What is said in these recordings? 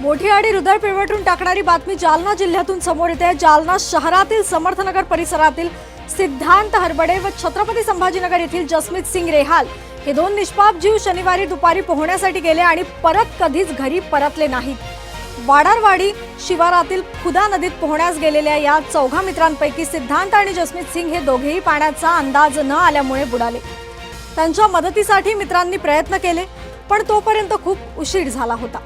मोठी आणि हृदय पिळवटून टाकणारी बातमी जालना जिल्ह्यातून समोर येते. जालना शहरातील समर्थनगर परिसरातील सिद्धांत हरबडे व छत्रपती संभाजीनगर येथील जसमित सिंग रेहाल हे दोन निष्पाप जीव शनिवारी दुपारी पोहण्यासाठी गेले आणि परत कधीच घरी परतले नाहीत. वाडारवाडी शिवारातील खुदा नदीत पोहण्यास गेलेल्या या चौघा मित्रांपैकी सिद्धांत आणि जसमित सिंग हे दोघेही पाण्याचा अंदाज न आल्यामुळे बुडाले. त्यांच्या मदतीसाठी मित्रांनी प्रयत्न केले पण तोपर्यंत खूप उशीर झाला होता.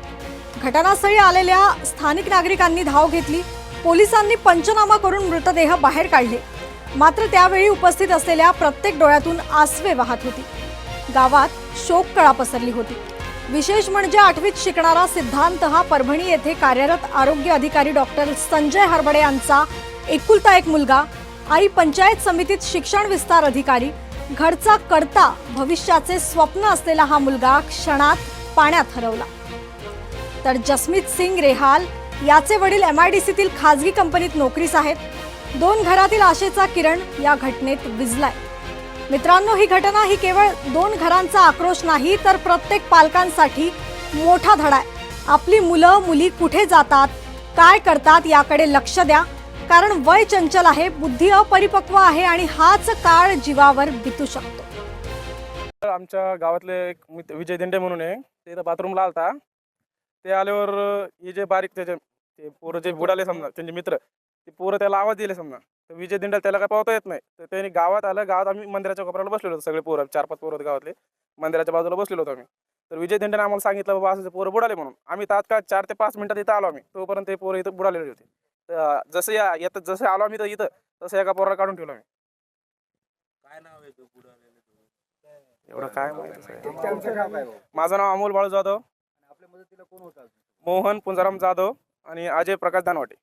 घटनास्थळी आलेल्या स्थानिक नागरिकांनी धाव घेतली. पोलिसांनी पंचनामा करून मृतदेह बाहेर काढले. मात्र त्यावेळी उपस्थित असलेल्या प्रत्येक डोळ्यातून आसवे वाहत होती. गावात शोककळा पसरली होती. विशेष म्हणजे आठवीत शिकणारा सिद्धांत हा परभणी येथे कार्यरत आरोग्य अधिकारी डॉक्टर संजय हरबडे यांचा एकुलता एक मुलगा आई पंचायत समितीत शिक्षण विस्तार अधिकारी घरचा करता भविष्याचे स्वप्न असलेला हा मुलगा क्षणात पाण्यात हरवला. तर जसमीत सिंग रेहाल याचे वडील एम आय डी सीतील खाजगी कंपनीत नोकरीस आहेत. दोन घरातील आशेचा किरण या घटनेत विजलाय. मित्रांनो ही घटना ही केवळ दोन घरांचा आक्रोश नाही तर प्रत्येक पालकांसाठी मोठा धडा आहे. आपली मुलं मुली कुठे जातात काय करतात याकडे लक्ष द्या. कारण वय चंचल आहे बुद्धी अपरिपक्व आहे आणि हाच काळ जीवावर बितू शकतो. आमच्या गावातले एक मित्र विजय दिंडे म्हणून आहे ते इथं बाथरूमला आलता. ते आल्यावर हे जे बारीक त्याचे ते पोरं जे बुडाले समजा त्यांचे मित्र ते पोरं त्याला आवाज दिले समजा. तर विजय दिंडे त्याला काय पावता येत नाही. तर त्यांनी गावात आलं गावात आम्ही मंदिराच्या कोपऱ्याला बसलेलो होतो सगळे पोरं चार पाच पोरं होते गावातले. मंदिराच्या बाजूला बसलेलो होतो आम्ही. तर विजय दिंडेने आम्हाला सांगितलं बाबा असं पोरं बुडाले म्हणून. आम्ही तात्काळ चार ते पाच मिनिटात इथं आलो आम्ही. तोपर्यंत ते पोरं इथं बुडालेले होते. तर जसं या येतं जसं आलो आम्ही तर इथं तसं एका पोराला काढून ठेवलं आम्ही. काय नाव आहे एवढं काय माहिती माझं नाव अमोल बाळू जाधव. मदतीला कोण होता मोहन पुंजाराम जाधव आणि अजय प्रकाश दानवाटे